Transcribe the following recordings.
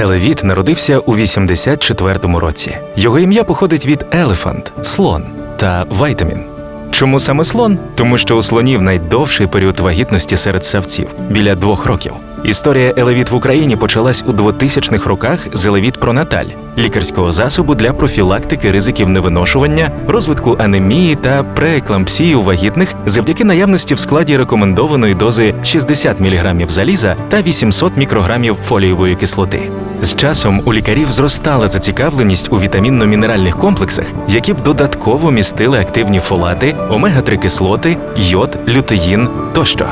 Елевіт народився у 84-му році. Його ім'я походить від елефант, слон та вайтамін. Чому саме слон? Тому що у слонів найдовший період вагітності серед савців біля двох років. Історія Елевіт в Україні почалась у 2000-х роках з Елевіт Пронаталь лікарського засобу для профілактики ризиків невиношування, розвитку анемії та прееклампсії у вагітних завдяки наявності в складі рекомендованої дози 60 мг заліза та 800 мікрограмів фолієвої кислоти. З часом у лікарів зростала зацікавленість у вітамінно-мінеральних комплексах, які б додатково містили активні фолати, омега-3 кислоти, йод, лютеїн тощо.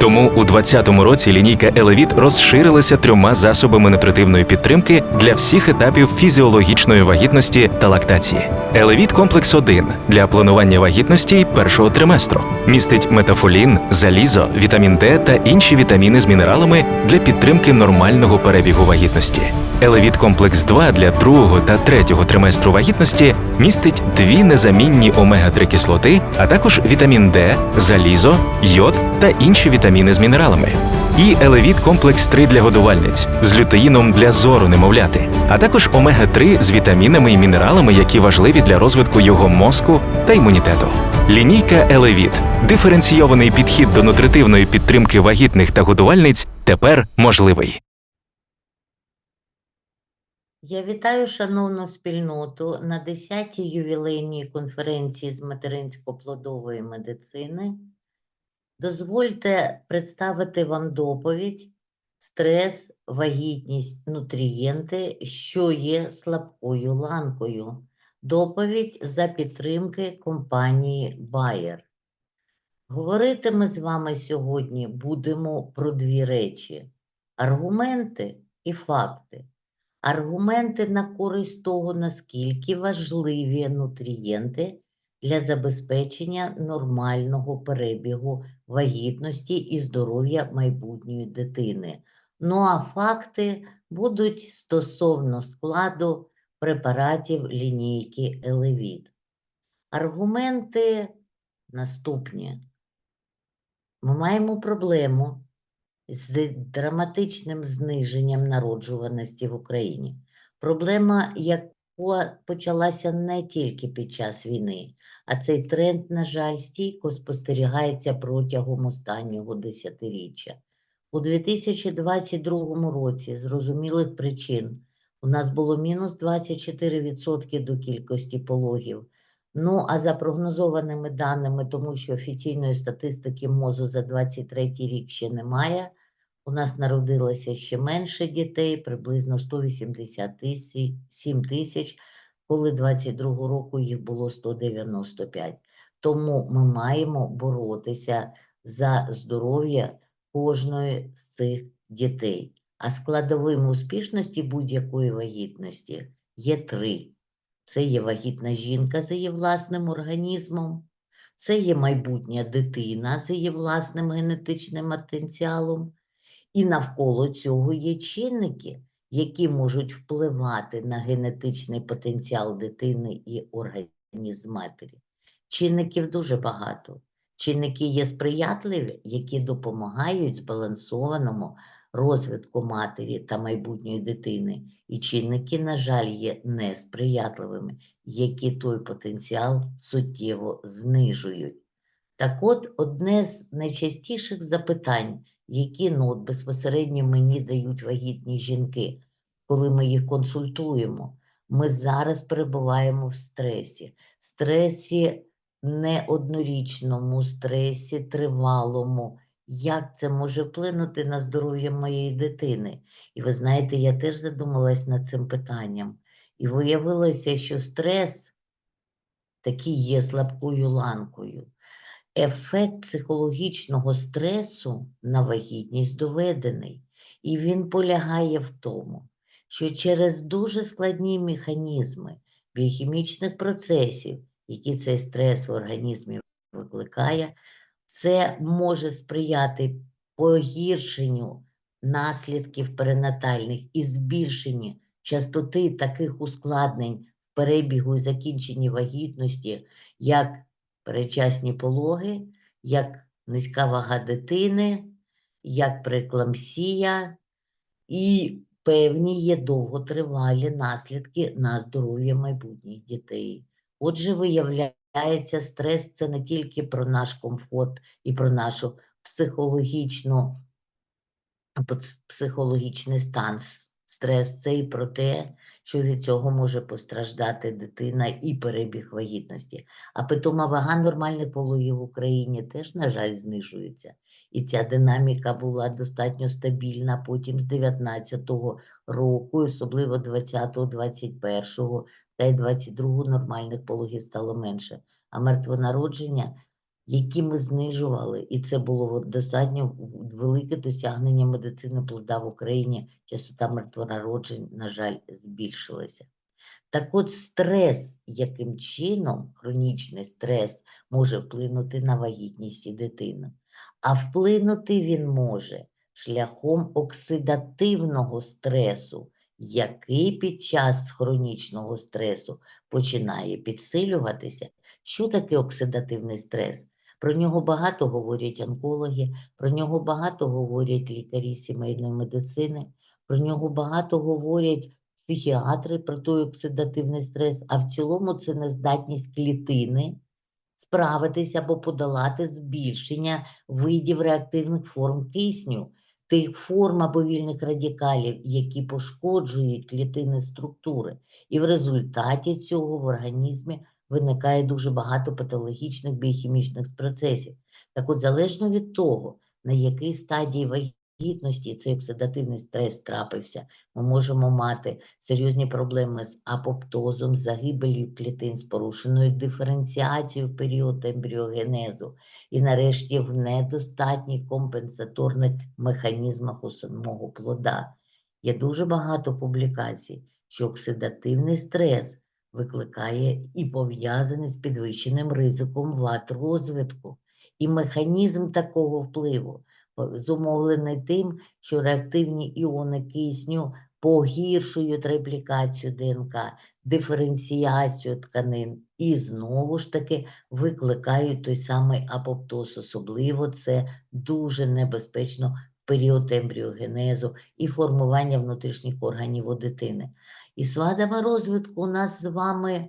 Тому у 2020 році лінійка Елевіт розширилася трьома засобами нутритивної підтримки для всіх етапів фізіологічної вагітності та лактації. Елевіт комплекс 1 для планування вагітності першого триместру містить метафолін, залізо, вітамін Д та інші вітаміни з мінералами для підтримки нормального перебігу вагітності. Елевіт комплекс 2 для другого та третього триместру вагітності містить дві незамінні омега-3 кислоти, а також вітамін Д, залізо, йод та інші вітаміни з мінералами. І Елевіт комплекс 3 для годувальниць з лютеїном для зору немовляти, а також омега-3 з вітамінами і мінералами, які важливі для розвитку його мозку та імунітету. Лінійка Елевіт диференційований підхід до нутритивної підтримки вагітних та годувальниць тепер можливий. Я вітаю шановну спільноту на 10-й ювілейній конференції з материнсько-плодової медицини. Дозвольте представити вам доповідь Стрес, вагітність, нутрієнти, що є слабкою ланкою. Доповідь за підтримки компанії Bayer. Говорити ми з вами сьогодні будемо про дві речі: аргументи і факти. Аргументи на користь того, наскільки важливі нутрієнти для забезпечення нормального перебігу вагітності і здоров'я майбутньої дитини. Ну а факти будуть стосовно складу препаратів лінійки Елевіт. Аргументи наступні. Ми маємо проблему з драматичним зниженням народжуваності в Україні. Проблема, яка почалася не тільки під час війни, а цей тренд, на жаль, стійко спостерігається протягом останнього десятиріччя. У 2022 році, зрозумілих причин, у нас було мінус 24% до кількості пологів. Ну, а за прогнозованими даними, тому що офіційної статистики МОЗу за 23 рік ще немає, у нас народилося ще менше дітей, приблизно 187 тисяч, коли 22 року їх було 195. Тому ми маємо боротися за здоров'я кожної з цих дітей. А складовими успішності будь-якої вагітності є три. Це є вагітна жінка з її власним організмом, це є майбутня дитина з її власним генетичним потенціалом, і навколо цього є чинники, які можуть впливати на генетичний потенціал дитини і організм матері. Чинників дуже багато. Чинники є сприятливі, які допомагають збалансованому розвитку матері та майбутньої дитини, і чинники, на жаль, є несприятливими, які той потенціал суттєво знижують. Так от, одне з найчастіших запитань, які ну, от безпосередньо мені дають вагітні жінки, коли ми їх консультуємо, ми зараз перебуваємо в стресі, стресі не однорічному, стресі тривалому. Як це може вплинути на здоров'я моєї дитини? І ви знаєте, я теж задумалась над цим питанням. І виявилося, що стрес такий є слабкою ланкою. Ефект психологічного стресу на вагітність доведений, і він полягає в тому, що через дуже складні механізми біохімічних процесів, які цей стрес в організмі викликає, це може сприяти погіршенню наслідків перинатальних і збільшенні частоти таких ускладнень в перебігу і закінченні вагітності, як передчасні пологи, як низька вага дитини, як прекламсія і певні є довготривалі наслідки на здоров'я майбутніх дітей. Отже, виявляється, стрес це не тільки про наш комфорт і про нашу психологічну, психологічний стан. Стрес це і про те, що від цього може постраждати дитина і перебіг вагітності. А питома вага нормальних пологів в Україні теж, на жаль, знижується. І ця динаміка була достатньо стабільна потім з 19-го року, особливо 20-го, 21-го та й 22-го нормальних пологів стало менше. А мертвонародження, які ми знижували, і це було достатньо велике досягнення медицини плода в Україні, частота мертвонароджень, на жаль, збільшилася. Так от стрес, яким чином хронічний стрес може вплинути на вагітність і дитину? А вплинути він може шляхом оксидативного стресу, який під час хронічного стресу починає підсилюватися. Що таке оксидативний стрес? Про нього багато говорять онкологи, про нього багато говорять лікарі сімейної медицини, про нього багато говорять психіатри про той оксидативний стрес, а в цілому це нездатність клітини справитися або подолати збільшення видів реактивних форм кисню, тих форм або вільних радикалів, які пошкоджують клітинні структури. І в результаті цього в організмі виникає дуже багато патологічних біохімічних процесів. Так от, залежно від того, на якій стадії вагітності цей оксидативний стрес трапився, ми можемо мати серйозні проблеми з апоптозом, загибелью клітин, з порушеною диференціацією в період ембріогенезу і, нарешті, в недостатніх компенсаторних механізмах у самого плода. Є дуже багато публікацій, що оксидативний стрес викликає і пов'язаний з підвищеним ризиком вад розвитку. І механізм такого впливу зумовлений тим, що реактивні іони кисню погіршують реплікацію ДНК, диференціацію тканин і знову ж таки викликають той самий апоптоз. Особливо це дуже небезпечно період ембріогенезу і формування внутрішніх органів у дитини. І вадами розвитку у нас з вами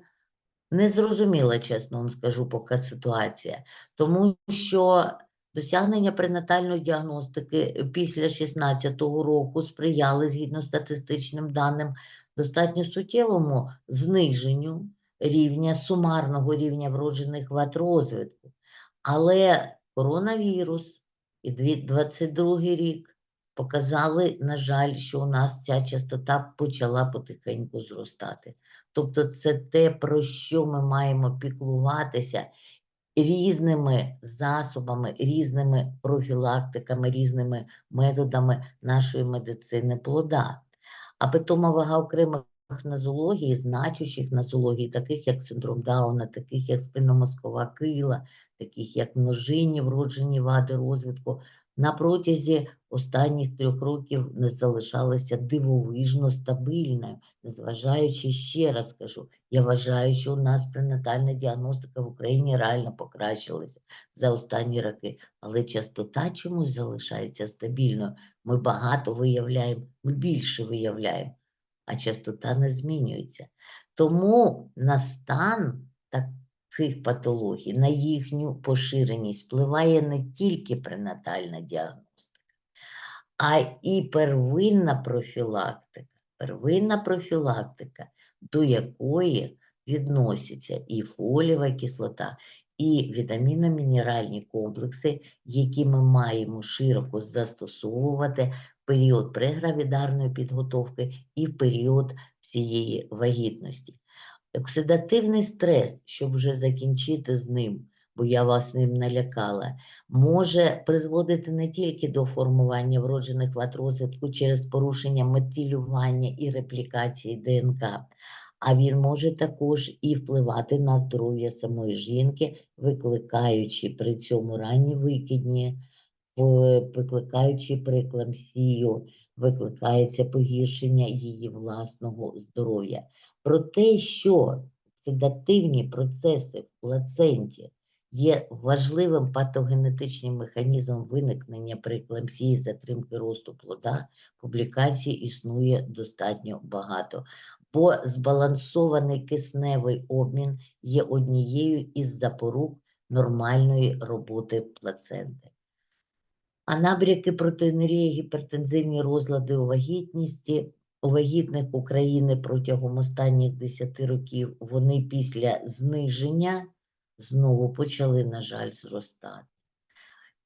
незрозуміла, чесно вам скажу, поки ситуація, тому що досягнення пренатальної діагностики після 16-го року сприяли, згідно статистичним даним, достатньо суттєвому зниженню рівня сумарного рівня вроджених вад розвитку. Але коронавірус і 2022 рік показали, на жаль, що у нас ця частота почала потихеньку зростати. Тобто це те, про що ми маємо піклуватися різними засобами, різними профілактиками, різними методами нашої медицини плода. А питома вага окремих нозологій, значущих нозологій, таких як синдром Дауна, таких як спинномозкова крила, таких як множинні вроджені вади розвитку, на протязі останніх трьох років не залишалася дивовижно стабільною, незважаючи ще раз кажу, я вважаю, що у нас пренатальна діагностика в Україні реально покращилася за останні роки, але частота чомусь залишається стабільною. Ми багато виявляємо, ми більше виявляємо, а частота не змінюється. Тому на стан таких патологій, на їхню поширеність впливає не тільки пренатальна діагностика, а і первинна профілактика. Первинна профілактика, до якої відносяться і фолієва кислота, і вітаміно-мінеральні комплекси, які ми маємо широко застосовувати в період прегравідарної підготовки і в період всієї вагітності. Оксидативний стрес, щоб вже закінчити з ним, бо я вас ним налякала, може призводити не тільки до формування вроджених вад розвитку через порушення метилювання і реплікації ДНК, а він може також і впливати на здоров'я самої жінки, викликаючи при цьому ранні викидні, викликаючи преекламсію, викликається погіршення її власного здоров'я. Про те, що оксидативні процеси в плаценті є важливим патогенетичним механізмом виникнення при еклампсії затримки росту плода, публікацій існує достатньо багато, бо збалансований кисневий обмін є однією із запорук нормальної роботи плаценти. А набряки протеїнурії, гіпертензивні розлади у вагітності вагітних України протягом останніх 10 років вони після зниження знову почали, на жаль, зростати.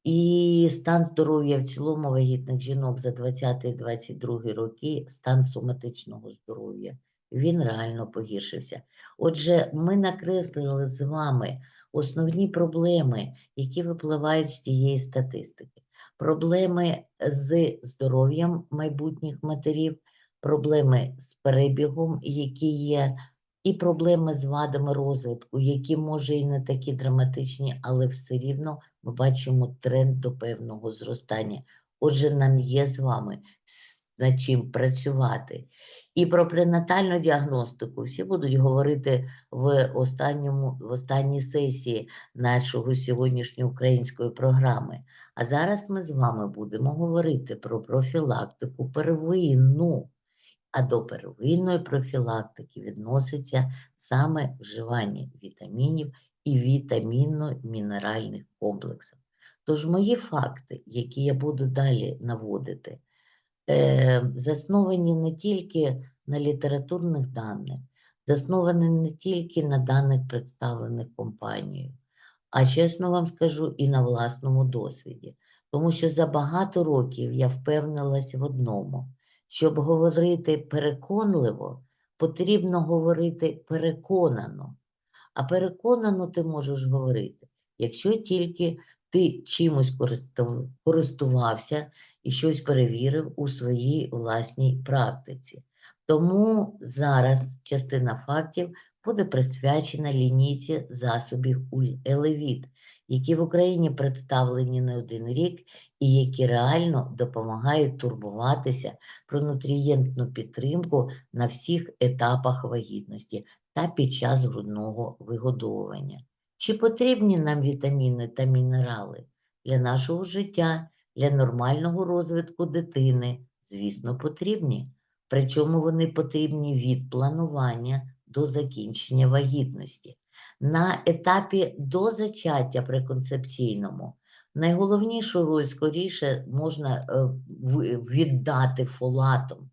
І стан здоров'я в цілому вагітних жінок за 20-22 роки, стан соматичного здоров'я, він реально погіршився. Отже, ми накреслили з вами основні проблеми, які випливають з тієї статистики. Проблеми з здоров'ям майбутніх матерів, проблеми з перебігом, які є, і проблеми з вадами розвитку, які може і не такі драматичні, але все рівно ми бачимо тренд до певного зростання. Отже, нам є з вами над чим працювати. І про пренатальну діагностику всі будуть говорити в останньому в останній сесії нашого сьогоднішньої української програми. А зараз ми з вами будемо говорити про профілактику первинну. А до первинної профілактики відноситься саме вживання вітамінів і вітамінно-мінеральних комплексів. Тож мої факти, які я буду далі наводити, е, засновані не тільки на літературних даних, засновані не тільки на даних, представлених компанією, а чесно вам скажу, і на власному досвіді. Тому що за багато років я впевнилась в одному: щоб говорити переконливо, потрібно говорити переконано. А переконано ти можеш говорити, якщо тільки ти чимось користувався і щось перевірив у своїй власній практиці. Тому зараз частина фактів буде присвячена лінійці засобів Уль- Елевіт, які в Україні представлені не один рік і які реально допомагають турбуватися про нутрієнтну підтримку на всіх етапах вагітності та під час грудного вигодовування. Чи потрібні нам вітаміни та мінерали для нашого життя, для нормального розвитку дитини? Звісно, потрібні. Причому вони потрібні від планування до закінчення вагітності. На етапі до зачаття преконцепційному найголовнішу роль скоріше можна е, віддати фолатом.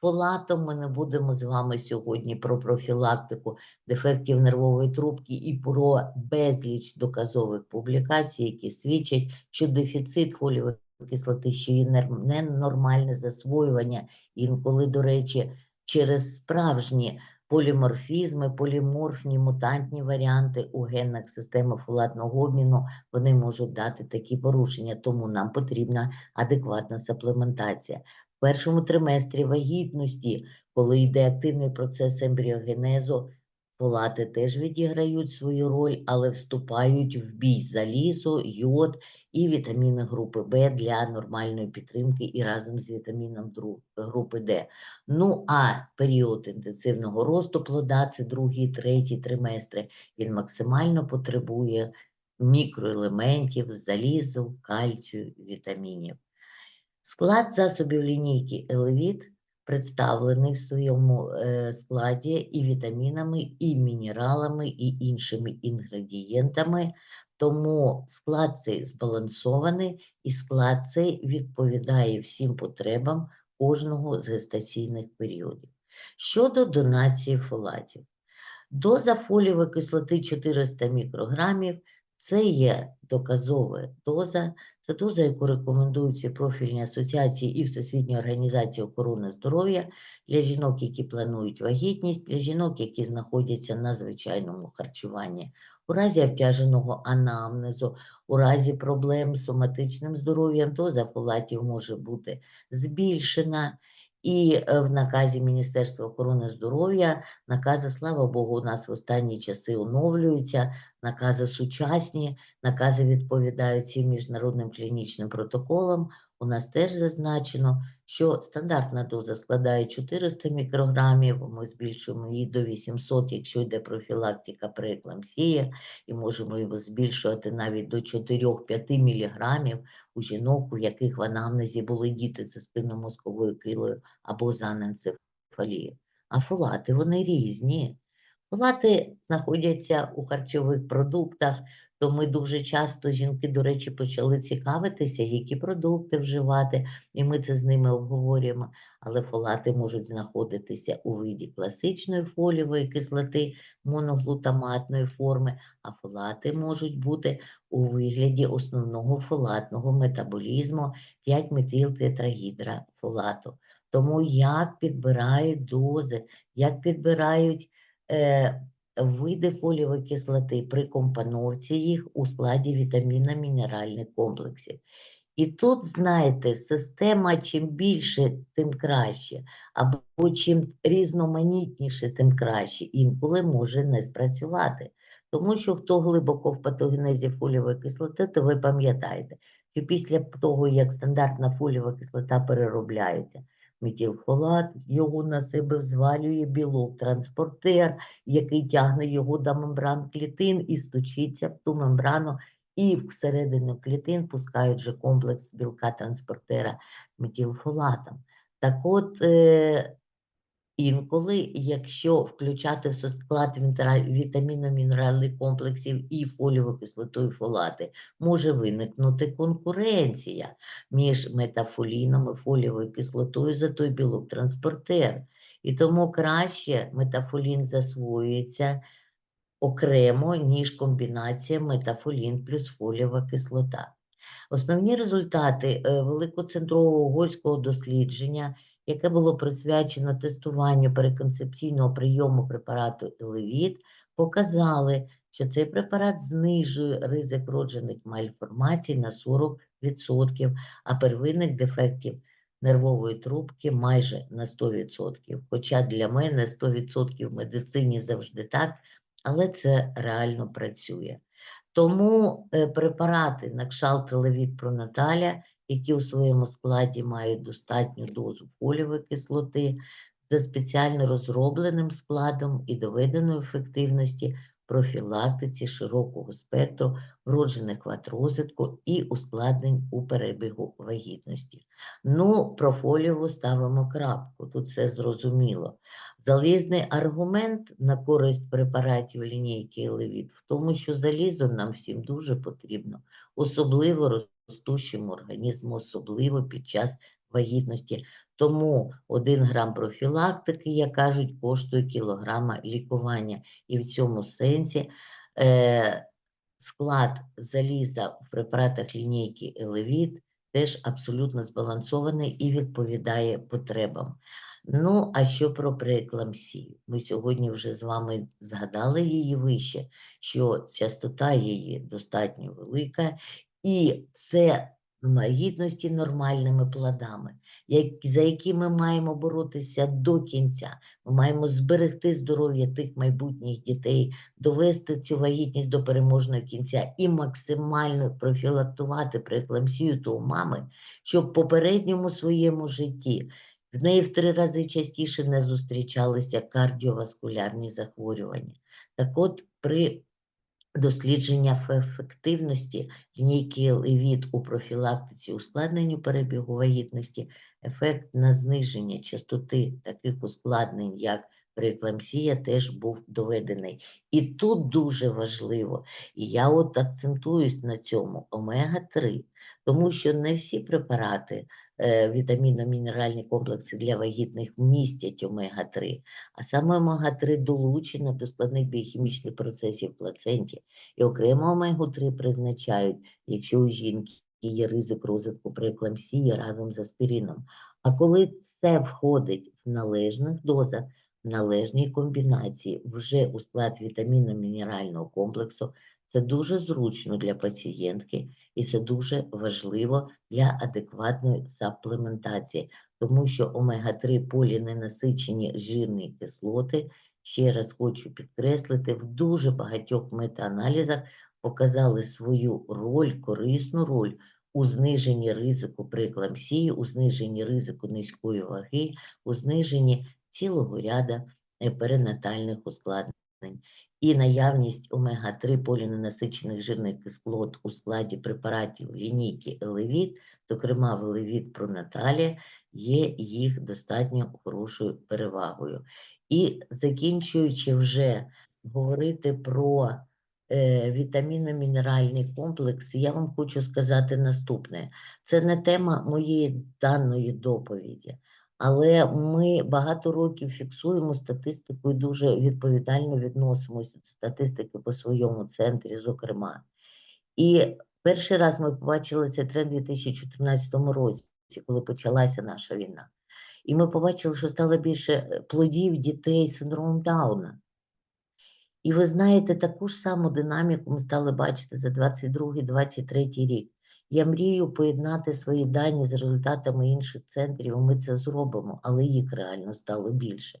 Фолатом ми не будемо з вами сьогодні про профілактику дефектів нервової трубки і про безліч доказових публікацій, які свідчать, що дефіцит фолієвої кислоти, що є ненормальне засвоювання, інколи, до речі, через справжні поліморфізми, поліморфні мутантні варіанти у генних системах фолатного обміну, вони можуть дати такі порушення, тому нам потрібна адекватна саплементація. В першому триместрі вагітності, коли йде активний процес ембріогенезу, фолати теж відіграють свою роль, але вступають в бій залізо, йод і вітаміни групи Б для нормальної підтримки і разом з вітаміном групи Д. Ну а період інтенсивного росту плода це другий, третій триместри. Він максимально потребує мікроелементів, залізу, кальцію, вітамінів. Склад засобів лінійки Елевіт представлений в своєму е, складі і вітамінами, і мінералами, і іншими інгредієнтами. Тому склад цей збалансований, і склад цей відповідає всім потребам кожного з гестаційних періодів. Щодо донації фолатів, доза фолієвої кислоти 400 мікрограмів це є доказова доза, це доза, яку рекомендують ці профільні асоціації і Всесвітня організація охорони здоров'я для жінок, які планують вагітність, для жінок, які знаходяться на звичайному харчуванні. У разі обтяженого анамнезу, у разі проблем з соматичним здоров'ям, доза фолатів може бути збільшена. І е, в наказі Міністерства охорони здоров'я, накази, слава Богу, у нас в останні часи оновлюються, накази сучасні, накази відповідають всім міжнародним клінічним протоколам. У нас теж зазначено, що стандартна доза складає 400 мікрограмів, ми збільшуємо її до 800, якщо йде профілактика преекламсії, і можемо його збільшувати навіть до 4-5 міліграмів у жінок, у яких в анамнезі були діти з спинномозковою килою або з аненцефалією. А фолати вони різні. Фолати знаходяться у харчових продуктах, то ми дуже часто жінки, до речі, почали цікавитися, які продукти вживати, і ми це з ними обговорюємо. Але фолати можуть знаходитися у виді класичної фолієвої кислоти, моноглутаматної форми, а фолати можуть бути у вигляді основного фолатного метаболізму 5-метилтетрагідрофолату. Тому як підбирають дози, як підбирають е, види фолієвої кислоти при компоновці їх у складі вітамінно-мінеральних комплексів. І тут, знаєте, система чим більше, тим краще, або чим різноманітніше, тим краще, інколи може не спрацювати. Тому що хто глибоко в патогенезі фолієвої кислоти, то ви пам'ятаєте, що після того, як стандартна фолієва кислота переробляється, метілфолат його на себе взвалює білок, транспортер, який тягне його до мембран клітин і стучиться в ту мембрану, і всередину клітин пускають же комплекс білка транспортера метілфолатом. Так от, е, інколи, якщо включати в склад вітамінно-мінеральних комплексів і фолієву кислоту, і фолати, може виникнути конкуренція між метафоліном і фолієвою кислотою за той білок транспортер. І тому краще метафолін засвоюється окремо, ніж комбінація метафолін плюс фолієва кислота. Основні результати е, великоцентрового угорського дослідження, яке було присвячено тестуванню переконцепційного прийому препарату Елевіт, показали, що цей препарат знижує ризик роджених мальформацій на 40%, а первинних дефектів нервової трубки майже на 100%. Хоча для мене 100% в медицині завжди так, але це реально працює. Тому е, препарати на кшалт Левіт Пронаталя, які у своєму складі мають достатню дозу фолієвої кислоти, за спеціально розробленим складом і доведеною ефективності профілактиці широкого спектру вроджених вад розвитку і ускладнень у перебігу вагітності. Ну, про фолієву ставимо крапку, тут все зрозуміло. Залізний аргумент на користь препаратів лінійки Елевіт в тому, що залізо нам всім дуже потрібно, особливо ростущому організму, особливо під час вагітності. Тому один грам профілактики, як кажуть, коштує кілограма лікування. І в цьому сенсі е, склад заліза в препаратах лінійки Елевіт теж абсолютно збалансований і відповідає потребам. Ну, а що про преекламсію? Ми сьогодні вже з вами згадали її вище, що частота її достатньо велика, і це вагітності нормальними плодами, за які ми маємо боротися до кінця. Ми маємо зберегти здоров'я тих майбутніх дітей, довести цю вагітність до переможного кінця і максимально профілактувати преекламсію у мами, щоб в попередньому своєму житті в неї в три рази частіше не зустрічалися кардіоваскулярні захворювання. Так от, при дослідженнях ефективності лінійки Левіт у профілактиці ускладненню перебігу вагітності, ефект на зниження частоти таких ускладнень, як преекламсія, теж був доведений. І тут дуже важливо, і я от акцентуюсь на цьому омега-3, тому що не всі препарати е, вітамінно-мінеральні комплекси для вагітних містять омега-3, а саме омега-3 долучено до складних біохімічних процесів в плаценті, і окремо омегу-3 призначають, якщо у жінки є ризик розвитку преекламсії разом з аспірином. А коли це входить в належних дозах, в належній комбінації вже у склад вітамінно-мінерального комплексу, це дуже зручно для пацієнтки і це дуже важливо для адекватної саплементації, тому що омега-3 поліненасичені жирні кислоти, ще раз хочу підкреслити, в дуже багатьох метааналізах показали свою роль, корисну роль у зниженні ризику при еклампсії, у зниженні ризику низької ваги, у зниженні цілого ряда е, перинатальних ускладнень. І наявність омега-3 поліненасичених жирних кислот у складі препаратів лінійки Елевіт, зокрема Велевіт Пронаталія, є їх достатньо хорошою перевагою. І закінчуючи вже говорити про е, вітамінно-мінеральний комплекс, я вам хочу сказати наступне. Це не тема моєї даної доповіді, але ми багато років фіксуємо статистику і дуже відповідально відносимося до статистики по своєму центрі, зокрема. І перший раз ми побачили цей тренд у 2014 році, коли почалася наша війна. І ми побачили, що стало більше е, плодів дітей з синдромом Дауна. І ви знаєте, таку ж саму динаміку ми стали бачити за 22-23 рік. Я мрію поєднати свої дані з результатами інших центрів, ми це зробимо, але їх реально стало більше.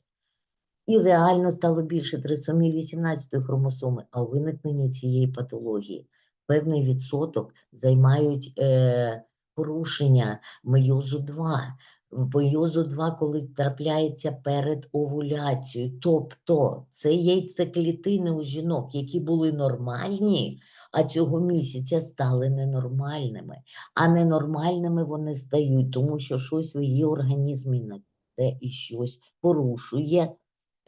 І реально стало більше трисомії 18 хромосоми, а у виникненні цієї патології певний відсоток займають е, порушення мейозу 2. Мейозу 2, коли трапляється перед овуляцією. Тобто це яйцеклітини у жінок, які були нормальні, а цього місяця стали ненормальними. А ненормальними вони стають, тому що щось в її організмі не те і щось порушує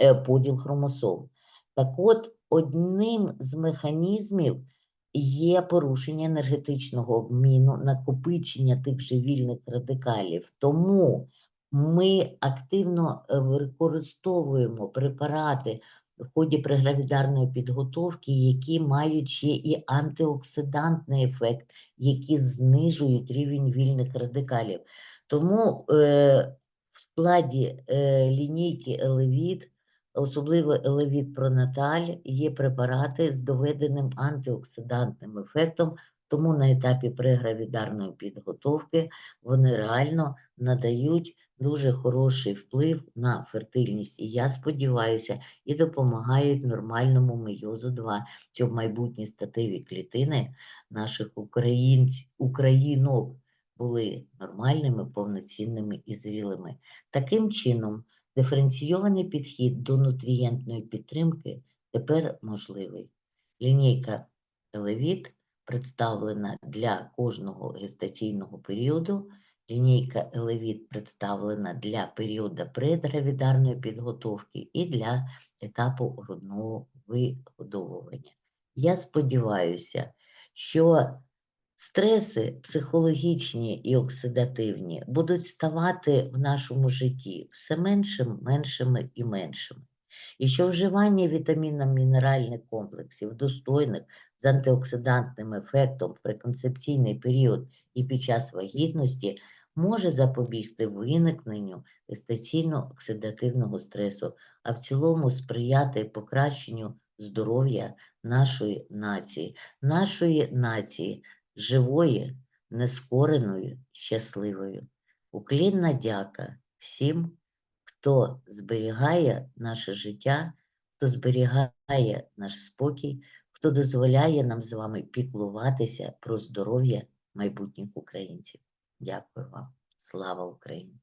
е, поділ хромосом. Так от, одним з механізмів є порушення енергетичного обміну, накопичення тих же вільних радикалів. Тому ми активно е, використовуємо препарати в ході прегравідарної підготовки, які мають ще і антиоксидантний ефект, які знижують рівень вільних радикалів. Тому е, в складі е, лінійки Елевіт, особливо Елевіт Пронаталь, є препарати з доведеним антиоксидантним ефектом, тому на етапі прегравідарної підготовки вони реально надають дуже хороший вплив на фертильність. І я сподіваюся, і допомагають нормальному мейозу 2, щоб майбутні статеві клітини наших українців, українок були нормальними, повноцінними і зрілими. Таким чином, диференційований підхід до нутрієнтної підтримки тепер можливий. Лінійка Елевіт представлена для кожного гестаційного періоду. Лінійка Елевіт представлена для періоду предгравідарної підготовки і для етапу грудного вигодовування. Я сподіваюся, що стреси психологічні і оксидативні будуть ставати в нашому житті все меншим, меншими і меншими. І що вживання вітамінно-мінеральних комплексів, достойних з антиоксидантним ефектом в преконцепційний період і під час вагітності може запобігти виникненню гестаційно-оксидативного стресу, а в цілому сприяти покращенню здоров'я нашої нації, нашої нації живої, нескореної, щасливою. Уклінна дяка всім, хто зберігає наше життя, хто зберігає наш спокій, хто дозволяє нам з вами піклуватися про здоров'я майбутніх українців. Дякую вам. Слава Україні!